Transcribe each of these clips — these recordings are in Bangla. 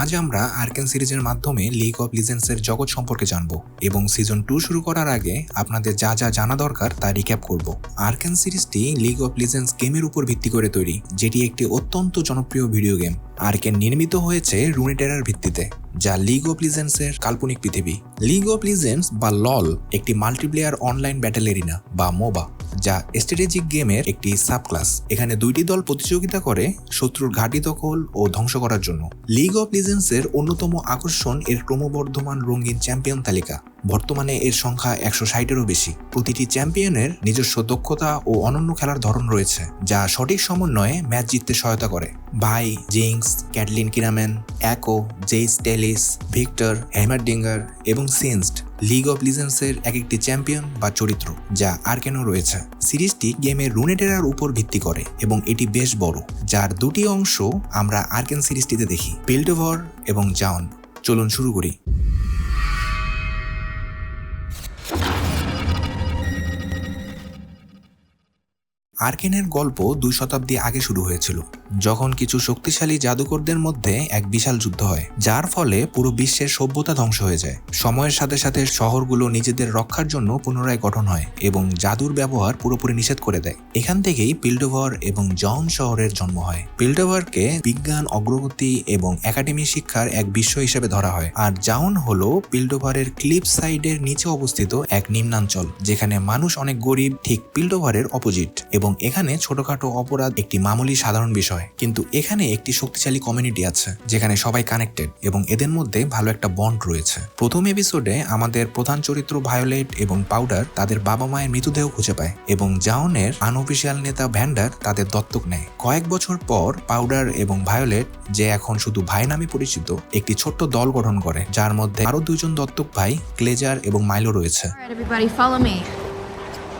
আজ আমরা আর্কেন সিরিজের মাধ্যমে লিগ অফ লিজেন্ডসের জগৎ সম্পর্কে জানব এবং সিজন টু শুরু করার আগে আপনাদের যা যা জানা দরকার তা রিক্যাপ করব। আর্কেন সিরিজটি লিগ অফ লিজেন্স গেমের উপর ভিত্তি করে তৈরি, যেটি একটি অত্যন্ত জনপ্রিয় ভিডিও গেম আর্কেন নির্মিত হয়েছে রুনেটেরার ভিত্তিতে। যা লিগ অফ লিজেন্ডসের কাল্পনিক পৃথিবী। লিগ অফ লিজেন্স বা লল একটি মাল্টিপ্লেয়ার অনলাইন ব্যাটেল এরিনা বা মোবা যা স্ট্র্যাটেজিক গেমের একটি সাবক্লাস এখানে দুইটি দল প্রতিযোগিতা করে শত্রুর ঘাঁটি দখল ও ধ্বংস করার জন্য। লিগ অফ লিজেন্সের অন্যতম আকর্ষণ এর ক্রমবর্ধমান রঙিন চ্যাম্পিয়ন তালিকা। বর্তমানে এর সংখ্যা একশো ষাটেরও বেশি। প্রতিটি চ্যাম্পিয়নের নিজস্ব দক্ষতা ও অনন্য খেলার ধরন রয়েছে, যা সঠিক সমন্বয়ে ম্যাচ জিততে সহায়তা করে। ভাই জিংস ক্যাটলিন কিরামেন অ্যাকো, জেইস টেলিস, ভিক্টর হ্যামারডিঙ্গার এবং সিনস্ট লিগ অফ লিজেন্সের এক একটি চ্যাম্পিয়ন বা চরিত্র, যা আর্কেনও রয়েছে। সিরিজটি গেমের রুনেটেরার উপর ভিত্তি করে এবং এটি বেশ বড়, যার দুটি অংশ আমরা আর্কেন সিরিজটিতে দেখি, পিল্ডোভর এবং জাউন চলুন শুরু করি। আর্কেনের গল্প দুই শতাব্দী আগে শুরু হয়েছিল, যখন কিছু শক্তিশালী জাদুকরদের মধ্যে এক বিশাল যুদ্ধ হয়, যার ফলে পুরো বিশ্বের সভ্যতা ধ্বংস হয়ে যায়। সময়ের সাথে সাথে শহরগুলো নিজেদের রক্ষার জন্য পুনরায় গঠন হয় এবং জাদুর ব্যবহার পুরোপুরি নিষেধ করে দেয়। এখান থেকেই পিল্ডোভার এবং জন শহরের জন্ম হয়। পিল্ডোভারকে বিজ্ঞান, অগ্রগতি এবং একাডেমি শিক্ষার এক বিশ্ব হিসেবে ধরা হয়। আর জাউন হলো পিল্ডোভারের ক্লিপ সাইডের নিচে অবস্থিত এক নিম্নাঞ্চল, যেখানে মানুষ অনেক গরিব, ঠিক পিল্ডোভারের অপোজিট এবং এখানে ছোটখাটো অপরাধ একটি মামুলি সাধারণ বিষয় কিন্তু এখানে একটি শক্তিশালী কমিউনিটি আছে, যেখানে সবাই কানেক্টেড এবং এদের মধ্যে ভালো একটা বন্ড রয়েছে প্রথম এপিসোডে আমাদের প্রধান চরিত্র ভায়োলেট এবং পাউডার তাদের বাবা মায়ের মৃতদেহ খুঁজে পায় এবং জাউনের আনঅফিসিয়াল নেতা ভ্যান্ডার তাদের দত্তক নেয় কয়েক বছর পর পাউডার এবং ভায়োলেট যে এখন শুধু ভাই নামে পরিচিত, একটি ছোট্ট দল গঠন করে, যার মধ্যে আরও দুইজন দত্তক ভাই ক্লেজার এবং মাইলো রয়েছে.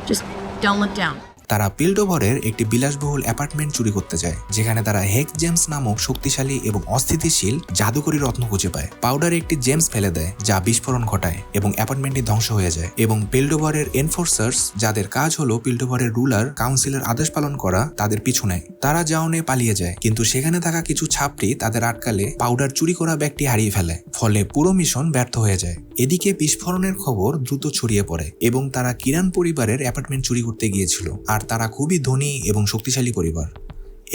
Just don't look down. তারা পিল্ডোভরের একটি বিলাসবহুল অ্যাপার্টমেন্ট চুরি করতে যায়, যেখানে তারা হেক্স জেমস নামক শক্তিশালী এবং অস্থিতিশীল জাদুকরী রত্ন খুঁজে পায়। পাউডার একটি জেমস ফেলে দেয়, যা বিস্ফোরণ ঘটায় এবং অ্যাপার্টমেন্টটি ধ্বংস হয়ে যায় এবং পিল্ডোভরের এনফোর্সার্স, যাদের কাজ হলো পিল্ডোভরের রুলার, কাউন্সিলের আদেশ পালন করা, তাদের পিছু নেয়। তারা জাউনে পালিয়ে যায়, কিন্তু সেখানে থাকা কিছু ছাপড়ি তাদের আটকালে পাউডার চুরি করা ব্যাগটি হারিয়ে ফেলে, ফলে পুরো মিশন ব্যর্থ হয়ে যায়। এদিকে বিস্ফোরণের খবর দ্রুত ছড়িয়ে পড়ে এবং তারা কিরান পরিবারের অ্যাপার্টমেন্ট চুরি করতে গিয়েছিল। আর তারা খুবই ধনী এবং শক্তিশালী পরিবার।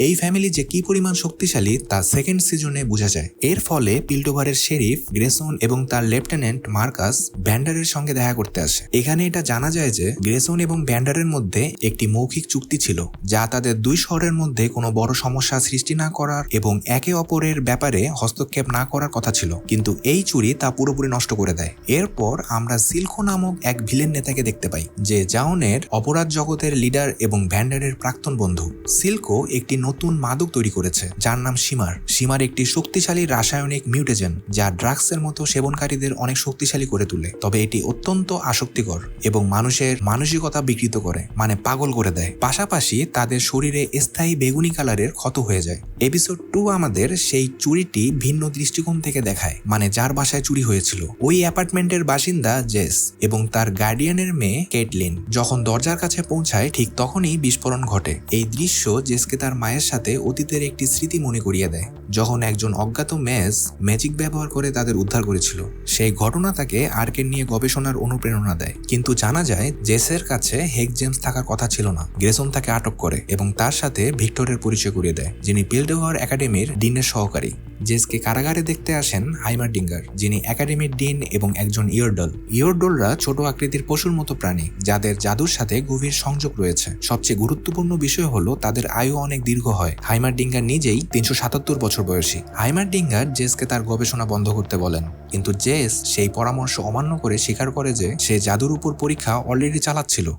এই ফ্যামিলি যে কি পরিমাণ শক্তিশালী তা সেকেন্ড সিজনে বোঝা যায়। এর ফলে পিল্টোভারের শেরিফ গ্রেসন এবং তার লেফটেন্যান্ট মার্কাস ব্যান্ডারের সঙ্গে দেখা করতে আসে। এখানে এটা জানা যায় যে গ্রেসন এবং ব্যান্ডারের মধ্যে একটি মৌখিক চুক্তি ছিল, যা তাদের দুই শহরের মধ্যে কোনো বড় সমস্যা সৃষ্টি না করার এবং একে অপরের ব্যাপারে হস্তক্ষেপ না করার কথা ছিল। কিন্তু এই চুরি তা পুরোপুরি নষ্ট করে দেয়। এরপর আমরা সিলখো নামক এক ভিলেন নেতাকে দেখতে পাই, যে জাউনের অপরাধ জগতের লিডার এবং ভ্যান্ডারের প্রাক্তন বন্ধু। সিল্কো একটি নতুন মাদক তৈরি করেছে, যার নাম সীমার সীমার একটি শক্তিশালী রাসায়নিক মিউটেজেন, যা ড্রাগসের মতো সেবনকারীদের অনেক শক্তিশালী করে তোলে। তবে এটি অত্যন্ত আসক্তিকর এবং মানুষের মানসিকতা বিকৃত করে মানে পাগল করে দেয়। পাশাপাশি তাদের শরীরে স্থায়ী বেগুনি কালারের ক্ষত হয়ে যায়। এপিসোড টু আমাদের সেই চুরিটি ভিন্ন দৃষ্টিকোণ থেকে দেখায় মানে যার বাসায় চুরি হয়েছিল। ওই অ্যাপার্টমেন্টের বাসিন্দা জেস এবং তার গার্ডিয়ানের মেয়ে কেটলিন। যখন দরজার কাছে পৌঁছায়, ঠিক তখনই বিস্ফোরণ ঘটে। এই দৃশ্য জেসকে তার মায়ের সাথে অতীতের একটি স্মৃতি মনে করিয়ে দেয়, যখন একজন অজ্ঞাত ম্যাচ ম্যাজিক ব্যবহার করে তাদের উদ্ধার করেছিল। সেই ঘটনা তাকে আর্কেন নিয়ে গবেষণার অনুপ্রেরণা দেয়। কিন্তু জানা যায়, জেসের কাছে হেক জেমস থাকার কথা ছিল না। গ্রেসন তাকে আটক করে এবং তার সাথে ভিক্টরের পরিচয় করিয়ে দেয়, যিনি পিল্ডোভার একাডেমির ডিনের সহকারী। জেসকে কারাগারে দেখতে আসেন হাইমার ডিঙ্গার, যিনি একাডেমির ডিন এবং একজন ইয়রডল। ইয়রডলরা ছোট আকৃতির পশুর মতো প্রাণী, যাদের জাদুর সাথে গভীর সংযোগ রয়েছে। সবচেয়ে গুরুত্বপূর্ণ বিষয় হলো, তাদের আয়ু অনেক দীর্ঘ হয়। হাইমার ডিঙ্গার নিজেই তিনশো সাতাত্তর বছর বয়সী। হাইমার ডিঙ্গার জেসকে তার গবেষণা বন্ধ করতে বলেন। কিন্তু জেস সেই পরামর্শ অমান্য করে স্বীকার করে যে সে জাদুর উপর পরীক্ষা অলরেডি চালাচ্ছিল।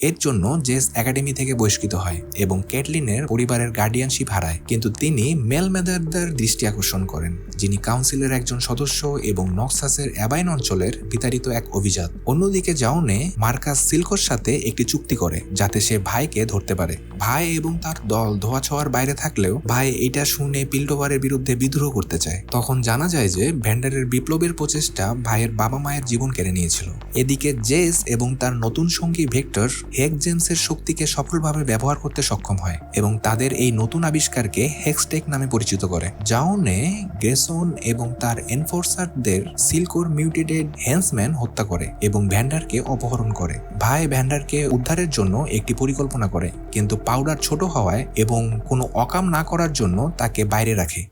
এর জন্য জেস একাডেমি থেকে বহিষ্কৃত হয় এবং ক্যাটলিনের পরিবারের গার্ডিয়ানশিপ হারায়। কিন্তু তিনি মেল মেদারদের দৃষ্টি আকর্ষণ করেন, যিনি কাউন্সিলের একজন সদস্য এবং নক্সাসের অ্যাবাইন অঞ্চলের বিতাড়িত এক অভিজাত। অন্যদিকে জাউনে মার্কাস সিল্কোর সাথে একটি চুক্তি করে, যাতে সে ভাইকে ধরতে পারে। ভাই এবং তার দল ধোয়া ছোঁয়ার বাইরে থাকলেও ভাই এটা শুনে পিল্ডোভারের বিরুদ্ধে বিদ্রোহ করতে চায়। তখন জানা যায় যে ভ্যান্ডারের বিপ্লবের প্রচেষ্টা ভাইয়ের বাবা মায়ের জীবন কেড়ে নিয়েছিল। এদিকে জেস এবং তার নতুন সঙ্গী ভেক্টর হেক জেমসের শক্তিকে সফলভাবে ব্যবহার করতে সক্ষম হয় এবং তাদের এই নতুন আবিষ্কারকে হেক্সটেক নামে পরিচিত করে জাউনে গ্রেসন এবং তার এনফোর্সারদের সিলকোর মিউটেটেড হ্যান্সম্যান হত্যা করে এবং ভ্যান্ডারকে অপহরণ করে। ভাই ভ্যান্ডারকে উদ্ধারের জন্য একটি পরিকল্পনা করে কিন্তু পাউডার ছোট হওয়ায় এবং কোনো অকাম না করার জন্য তাকে বাইরে রাখে।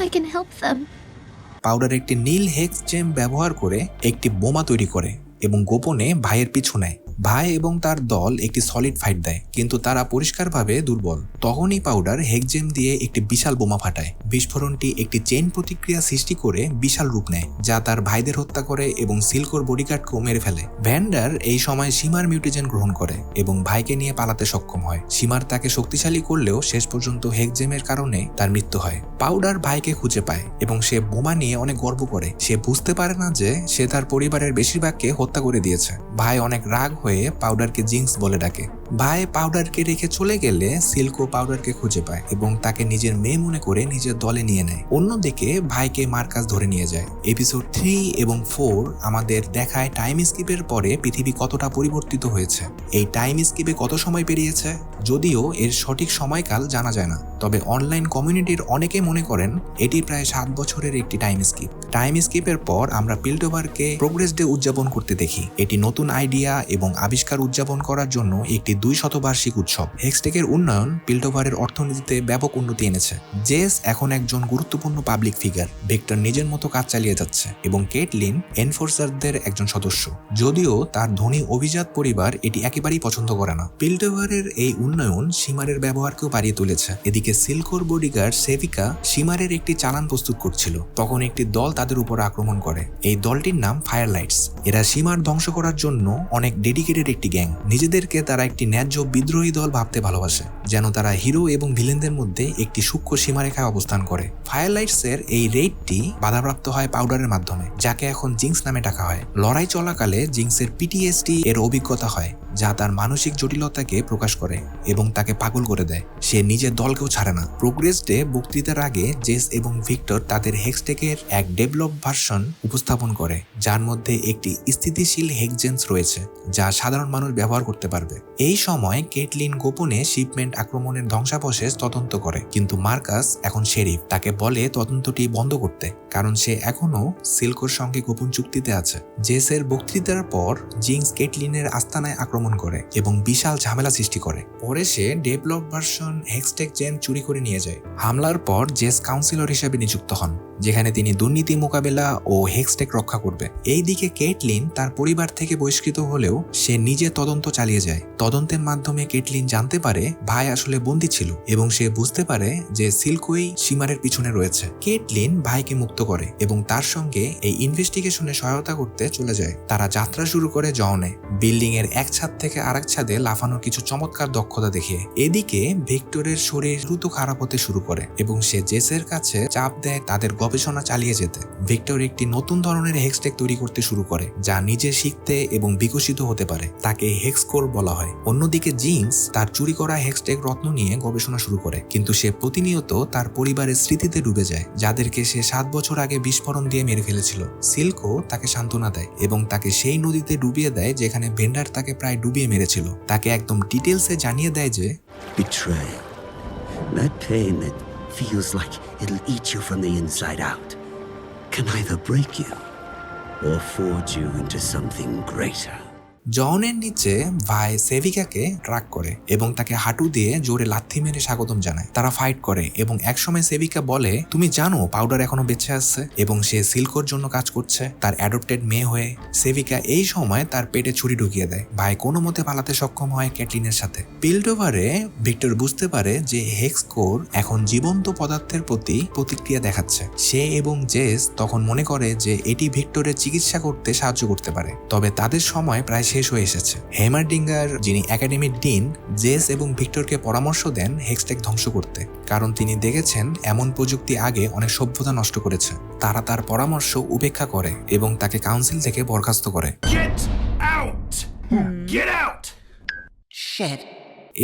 I can help them. Powder একটি নীল হেক্স জেম ব্যবহার করে একটি বোমা তৈরি করে। এবং গোপনে ভাইয়ের পিছু নেয়। ভাই এবং তার দল একটি সলিড ফাইট দেয়, কিন্তু তারা পরিষ্কারভাবে দুর্বল। তখনই পাউডার হেকজেম দিয়ে একটি বিশাল বোমা ফাটায়। বিস্ফোরণটি একটি চেইন প্রতিক্রিয়া সৃষ্টি করে বিশাল রূপ নেয়, যা তার ভাইদের হত্যা করে এবং সিল্কোর বডিগার্ডকেও মেরে ফেলে। ভ্যান্ডার এই সময় সীমার মিউটেজেন গ্রহণ করে এবং ভাইকে নিয়ে পালাতে সক্ষম হয়। সীমার তাকে শক্তিশালী করলেও শেষ পর্যন্ত হেকজেমের কারণে তার মৃত্যু হয়। পাউডার ভাইকে খুঁজে পায় এবং সে বোমা নিয়ে অনেক গর্ব করে। সে বুঝতে পারে না যে সে তার পরিবারের বেশিরভাগকে হত্যা করে দিয়েছে। ভাই অনেক রাগ হয়ে পাউডারকে জিঙ্কস বলে ডাকে। ভাই পাউডারকে রেখে চলে গেলে সিল্কো পাউডারকে খুঁজে পায় এবং তাকে নিজের মেয়ে মনে করে নিজের দলে নিয়ে নেয়। অন্যদিকে ভাইকে মার্কাস ধরে নিয়ে যায়। এপিসোড থ্রি এবং ফোর আমাদের দেখায় টাইম স্কিপের পরে পৃথিবী কতটা পরিবর্তিত হয়েছে। এই টাইম স্কিপে কত সময় পেরিয়েছে? যদিও এর সঠিক সময়কাল জানা যায় না। তবে অনলাইন কমিউনিটির অনেকে মনে করেন এটি প্রায় সাত বছরের একটি টাইম স্কিপ টাইম স্কিপের পর আমরা পিল্টোভারকে প্রোগ্রেস ডে উদযাপন করতে দেখি। এটি নতুন আইডিয়া এবং আবিষ্কার উদযাপন করার জন্য একটি দুই শতবার্ষিক উৎসব। হেক্সটেকের উন্নয়ন পিল্টোভারের অর্থনীতিতে ব্যাপক উন্নতি এনেছে। জেস এখন একজন গুরুত্বপূর্ণ পাবলিক ফিগার। ভিক্টর নিজের মতো কাজ চালিয়ে যাচ্ছে এবং কেটলিন এনফোর্সারদের একজন সদস্য। যদিও তার ধনী অভিজাত পরিবার এটি একেবারেই পছন্দ করে না। পিল্টোভারের এই উন্নয়ন সীমারের ব্যবহারকেও বাড়িয়ে তুলেছে। এদিকে সিলকোর বডিগার্ড সেভিকা সীমারের একটি চালান প্রস্তুত করছিল। তখন একটি দল তাদের উপর আক্রমণ করে। এই দলটির নাম ফায়ারলাইটস। এরা সীমার ধ্বংস করার জন্য অনেক ডেডিকেটেড একটি গ্যাং। নিজেদেরকে তারা একটি ন্যায্য বিদ্রোহী দল ভাবতে ভালোবাসে, যেন তারা হিরো এবং ভিলেনদের মধ্যে একটি সূক্ষ্ম সীমারেখায় অবস্থান করে। ফায়ারলাইটস এর এই রেইডটি বাধাপ্রাপ্ত হয় পাউডারের মাধ্যমে, যাকে এখন জিংস নামে ডাকা হয়। লড়াই চলাকালে জিংসের পিটিএসটি এর অভিজ্ঞতা হয়। যা তার মানসিক জটিলতাকে প্রকাশ করে এবং তাকে পাগল করে দেয়। সে নিজের দলকেও ছাড়ে না। প্রোগ্রেস ডে বক্তৃতার আগে জেস এবং ভিক্টর তাদের হেক্সটেকের এক ডেভেলপ ভার্সন উপস্থাপন করে, যার মধ্যে একটি স্থিতিশীল হেকজেন্স রয়েছে, যা সাধারণ মানুষ ব্যবহার করতে পারবে। এই সময় কেটলিন গোপনে শিপমেন্ট আক্রমণের ধ্বংসাবশেষ তদন্ত করে, কিন্তু মার্কাস এখন শেরিফ, তাকে বলে তদন্তটি বন্ধ করতে, কারণ সে এখনও সিল্কোর সঙ্গে গোপন চুক্তিতে আছে। জেসের বক্তৃতার পর জিংস কেটলিনের আস্তানায় আক্রমণ করে এবং বিশাল ঝামেলা সৃষ্টি করে। পরে সে ডেভেলপ ভার্সন হেক্সটেক জেম চুরি করে নিয়ে যায়। হামলার পর জেস কাউন্সিলর হিসেবে নিযুক্ত হন, যেখানে তিনি দুর্নীতি মোকাবেলা ও হেক্সটেক রক্ষা করবে। এইদিকে কেটলিন তার পরিবার থেকে বহিষ্কৃত হলেও সে নিজে তদন্ত চালিয়ে যায়। তদন্তের মাধ্যমে কেটলিন জানতে পারে ভাই আসলে বন্দী ছিল এবং সে বুঝতে পারে যে সিল্কই সীমারের পিছনে রয়েছে। কেটলিন ভাইকে মুক্ত করে এবং তার সঙ্গে এই ইনভেস্টিগেশনে সহায়তা করতে চলে যায়। তারা যাত্রা শুরু করে জওনে। বিল্ডিং এর এক ছাদ থেকে আরেক ছাদে লাফানোর কিছু চমৎকার দক্ষতা দেখিয়ে এদিকে ভিক্টরের শরীর দ্রুত খারাপ হতে শুরু করে এবং সে জেসের কাছে চাপ দেয় তাদের গবেষণা চালিয়ে যেতে। ভিক্টর একটি নতুন ধরনের হেক্সটেক তৈরি করতে শুরু করে, যা নিজে শিখতে এবং বিকশিত হতে পারে, তাকে হেক্সকোর বলা হয়। অন্যদিকে জিংস তার চুরি করা হেক্সটেক রত্ন নিয়ে গবেষণা শুরু করে, কিন্তু সে প্রতিনিয়ত তার পরিবারের স্মৃতিতে ডুবে যায়, যাদেরকে সে সাত বছর আগে বিস্ফোরণ দিয়ে মেরে ফেলেছিল। সিল্কও তাকে সান্ত্বনা দেয় এবং তাকে সেই নদীতে ডুবিয়ে দেয় যেখানে ভেন্ডার তাকে প্রায় ডুবিয়ে মেরেছিল তাকে একদম ডিটেলসে জানিয়ে দেয় যে Betrayal. That pain that feels like it'll eat you from the inside out can either break you or forge you into something greater. জনের নিচে ভাই সেভিকাকে ট্রাক করে এবং তাকে হাঁটু দিয়ে জোরে লাথি মেরে স্বাগতম জানায়। তারা ফাইট করে এবং একসময় সেভিকা বলে, তুমি জানো, পাউডার এখনও বেঁচে আছে এবং সে সিল্কোর জন্য কাজ করছে। তার অ্যাডপ্টেড মেয়ে হয়ে সেভিকা এই সময় তার পেটে ছুরি ঢুকিয়ে দেয়। ভাই কোনো মতে পালাতে সক্ষম হয় ক্যাটলিনের সাথে। পিল্ডোভারে ভিক্টর বুঝতে পারে যে হেক্সকোর এখন জীবন্ত পদার্থের প্রতি প্রতিক্রিয়া দেখাচ্ছে। সে এবং জেস তখন মনে করে যে এটি ভিক্টরের চিকিৎসা করতে সাহায্য করতে পারে। তবে তাদের সময় প্রায় শেষ হয়ে এসেছে। হেমারডিঙ্গার যিনি একাডেমির ডিন জেস এবং ভিক্টরকে পরামর্শ দেন হেক্সটেক ধ্বংস করতে। কারণ তিনি দেখেছেন এমন প্রযুক্তি আগে অনেক সভ্যতা নষ্ট করেছে। তারা তার পরামর্শ উপেক্ষা করে এবং তাকে কাউন্সিল থেকে বরখাস্ত করে!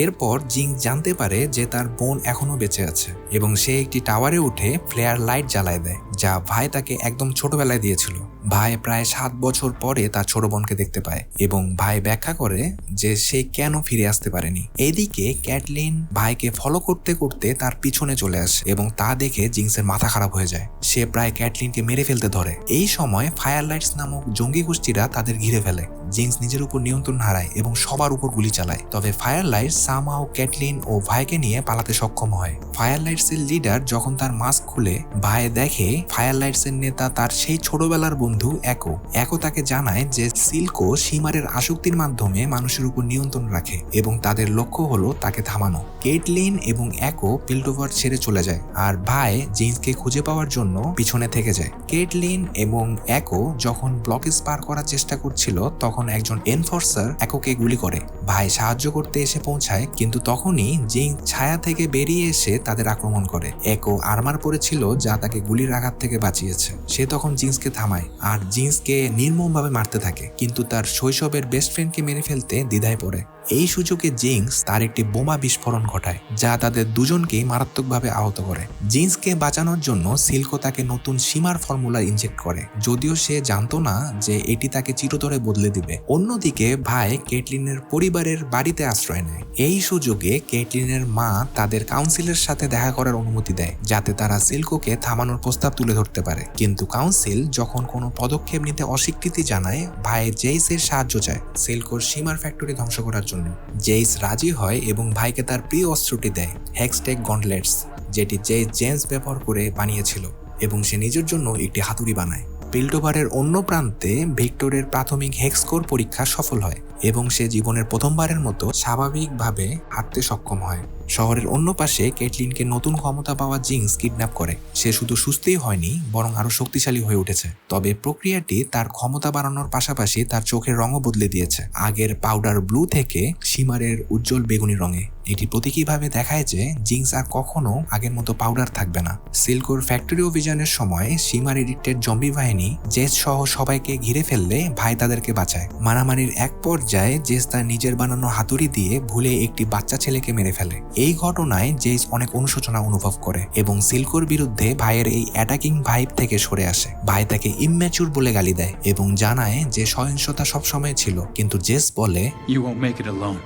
এরপর জিং জানতে পারে যে তার বোন এখনও বেঁচে আছে এবং সে একটি টাওয়ারে উঠে ফ্লেয়ার লাইট জ্বালায় দেয় যা ভাই তাকে একদম ছোটবেলায় দিয়েছিল। ভাই প্রায় সাত বছর পরে তার ছোট বোনকে দেখতে পায় এবং ভাই ব্যাখ্যা করে যে সে কেন ফিরে আসতে পারেনি। এদিকে ক্যাটলিন ভাইকে ফলো করতে করতে তার পিছনে চলে আসে এবং তা দেখে জিংসের মাথা খারাপ হয়ে যায়। সে প্রায় ক্যাটলিনকে মেরে ফেলতে ধরে। এই সময় ফায়ার লাইটস নামক জঙ্গি গোষ্ঠীরা তাদের ঘিরে ফেলে। জিংস নিজের উপর নিয়ন্ত্রণ হারায় এবং সবার উপর গুলি চালায়। তবে ফায়ারলাইটস সামাও ক্যাটলিন ও ভাইকে নিয়ে পালাতে সক্ষম হয়। ফায়ার লাইটস এর লিডার যখন তার মাস্ক খুলে, ভাই দেখে ফায়ার লাইটস এর নেতা তার সেই ছোটবেলার বন্ধু একো একো তাকে জানায় যে সিল্কো সীমারের আসক্তির মাধ্যমে মানুষের উপর নিয়ন্ত্রণ রাখে এবং তাদের লক্ষ্য হলো তাকে থামানো। কেটলিন এবং একো পিল্টোভার ছেড়ে চলে যায় আর ভাই জিন্সকে খুঁজে পাওয়ার জন্য পিছনে থেকে যায়। কেটলিন এবং একো যখন ব্লকেজ পার করার চেষ্টা করছিল, তখন একজন এনফোর্সার একোকে গুলি করে। ভাই সাহায্য করতে এসে পৌঁছায়, কিন্তু তখনই জিং ছায়া থেকে বেরিয়ে এসে তাদের আক্রমণ করে। একো আর্মার পরেছিল যা তাকে গুলির আঘাত থেকে বাঁচিয়েছে। সে তখন জিন্সকে থামায়। আর জিন্সকে নির্মমভাবে মারতে থাকে কিন্তু তার শৈশবের বেস্ট ফ্রেন্ডকে মেরে ফেলতে দ্বিধায় পড়ে। এই সুযোগে জিংস তার একটি বোমা বিস্ফোরণ ঘটায়, যা তাদের দুজনকেই মারাত্মকভাবে আহত করে। জিন্সকে বাঁচানোর জন্য সিল্কো তাকে নতুন সীমার ফর্মুলা ইনজেক্ট করে, যদিও সে জানতো না যে এটি তাকে চিরতরে বদলে দিবে। অন্যদিকে ভাই কেটলিনের পরিবারের বাড়িতে আশ্রয় নেয়। এই সুযোগে কেটলিনের মা তাদের কাউন্সিলের সাথে দেখা করার অনুমতি দেয়, যাতে তারা সিল্কোকে থামানোর প্রস্তাব তুলে ধরতে পারে। কিন্তু কাউন্সিল যখন কোনো পদক্ষেপ নিতে অস্বীকৃতি জানায়, ভাই জেইসের সাহায্য চায়। সিল্কোর সীমার ফ্যাক্টরি ধ্বংস করার জন্য। জেইস রাজি হয় এবং ভাইকে তার প্রিয় অস্ত্রটি দেয় হ্যাকস্টেক গন্ডলেটস, যেটি জেইস জেন্স ব্যবহার করে বানিয়েছিল এবং সে নিজের জন্য একটি হাতুড়ি বানায়। পিল্টোভারের অন্য প্রান্তে ভিক্টরের প্রাথমিক হেক্সকোর পরীক্ষা সফল হয় এবং সে জীবনের প্রথমবারের মতো স্বাভাবিকভাবে হাঁটতে সক্ষম হয়। শহরের অন্য পাশে কেটলিনকে নতুন ক্ষমতা পাওয়া জিংস কিডন্যাপ করে। সে শুধু সুস্থই হয়নি, বরং আরও শক্তিশালী হয়ে উঠেছে। তবে প্রক্রিয়াটি তার ক্ষমতা বাড়ানোর পাশাপাশি তার চোখের রঙও বদলে দিয়েছে। আগের পাউডার ব্লু থেকে সীমারের উজ্জ্বল বেগুনি রঙে। এটি প্রতীকীভাবে দেখায় যে জিংস আর কখনো আগের মতো পাউডার থাকবে না। সিল্কোর ফ্যাক্টরি অভিযানের সময় সীমার এডিক্টেড জম্বি বাহিনী জেস সহ সবাইকে ঘিরে ফেললে ভাই তাদেরকে বাঁচায়। মারামারির এক পর্যায়ে জেস তার নিজের বানানো হাতুড়ি দিয়ে ভুলে একটি বাচ্চা ছেলেকে মেরে ফেলে। এই ঘটনায় জেস অনেক অনুশোচনা অনুভব করে এবং সিল্কোর বিরুদ্ধে ভাইয়ের এই অ্যাটাকিং ভাইব থেকে সরে আসে। ভাই তাকে ইম্যাচুর বলে গালি দেয় এবং জানায় যে সহিংসতা সবসময় ছিল, কিন্তু জেস বলে won't make it alone.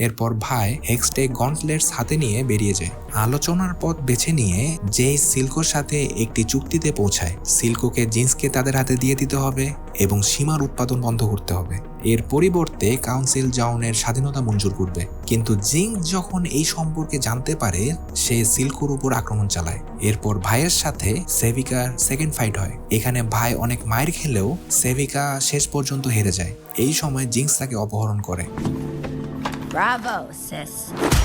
এরপর ভাই হেক্সটে গন্টলেটস হাতে নিয়ে বেরিয়ে যায়। আলোচনার পথ বেছে নিয়ে যেই সিল্কোর সাথে একটি চুক্তিতে পৌঁছায়। সিল্কোকে জিন্সকে তাদের হাতে দিয়ে দিতে হবে এবং সীমার উৎপাদন বন্ধ করতে হবে। এর পরিবর্তে কাউন্সিল জাউনের স্বাধীনতা মঞ্জুর করবে। কিন্তু জিঙ্ক যখন এই সম্পর্কে জানতে পারে, সে সিল্কোর উপর আক্রমণ চালায়। এরপর ভাইয়ের সাথে সেভিকার সেকেন্ড ফাইট হয়। এখানে ভাই অনেক মায়ের খেলেও সেভিকা শেষ পর্যন্ত হেরে যায়। এই সময় জিঙ্কস তাকে অপহরণ করে.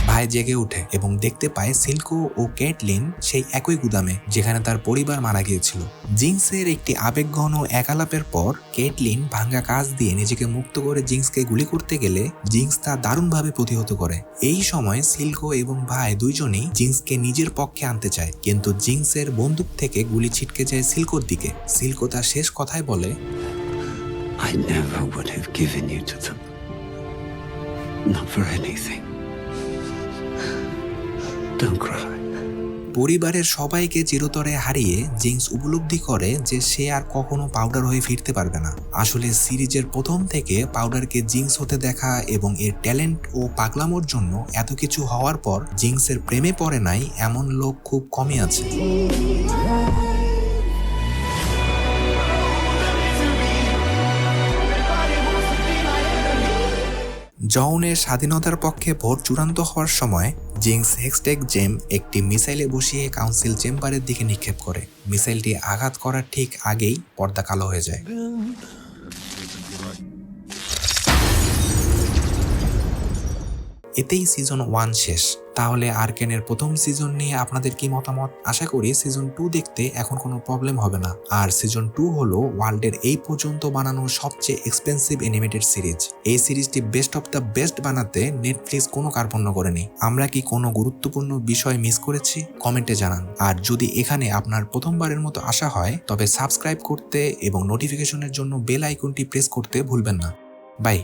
ভাই জেগে ওঠে এবং দেখতে পায় সিল্কো ও কেটলিন সেই একই গুদামে যেখানে তার পরিবার মারা গিয়েছিল। জিংসের একটি আবেগঘন একালাপের পর কেটলিন ভাঙ্গা কাজ দিয়ে নিজেকে মুক্ত করে জিংসকে গুলি করতে গেলে জিংস তা দারুণভাবে প্রতিহত করে। এই সময় সিল্কো এবং ভাই দুইজনেই জিংসকে নিজের পক্ষে আনতে চায় কিন্তু জিংসের বন্দুক থেকে গুলি ছিটকে যায় সিল্কোর দিকে। সিল্কো তার শেষ কথায় বলে I never would have given you to them. Not for anything. Don't cry. পরিবারের সবাইকে চিরতরে হারিয়ে জিংস উপলব্ধি করে যে সে আর কখনো পাউডার হয়ে ফিরতে পারবে না আসলে সিরিজের প্রথম থেকে পাউডারকে জিংস হতে দেখা এবং এর ট্যালেন্ট ও পাগলামোর জন্য এত কিছু হওয়ার পর জিংসের প্রেমে পড়ে নাই এমন লোক খুব কমই আছে জউনের স্বাধীনতার পক্ষে ভোট চূড়ান্ত হওয়ার সময় জিংস হেক্সটেক জেম একটি মিসাইলে বসিয়ে কাউন্সিল চেম্বারের দিকে নিক্ষেপ করে। মিসাইলটি আঘাত করার ঠিক আগেই পর্দা কালো হয়ে যায়। এতেই সিজন ওয়ান শেষ। তাহলে আর্কেনের প্রথম সিজন নিয়ে আপনাদের কি মতামত? আশা করি সিজন টু দেখতে এখন কোনো প্রবলেম হবে না। আর সিজন টু হলো ওয়ার্ল্ডের এই পর্যন্ত বানানো সবচেয়ে এক্সপেন্সিভ অ্যানিমেটেড সিরিজ এই সিরিজটি বেস্ট অফ দ্য বেস্ট বানাতে নেটফ্লিক্স কোনো কার্পণ্য করেনি। আমরা কি কোনো গুরুত্বপূর্ণ বিষয় মিস করেছি? কমেন্টে জানান। আর যদি এখানে আপনার প্রথমবারের মতো আসা হয়, তবে সাবস্ক্রাইব করতে এবং নোটিফিকেশনের জন্য বেল আইকনটি প্রেস করতে ভুলবেন না। বাই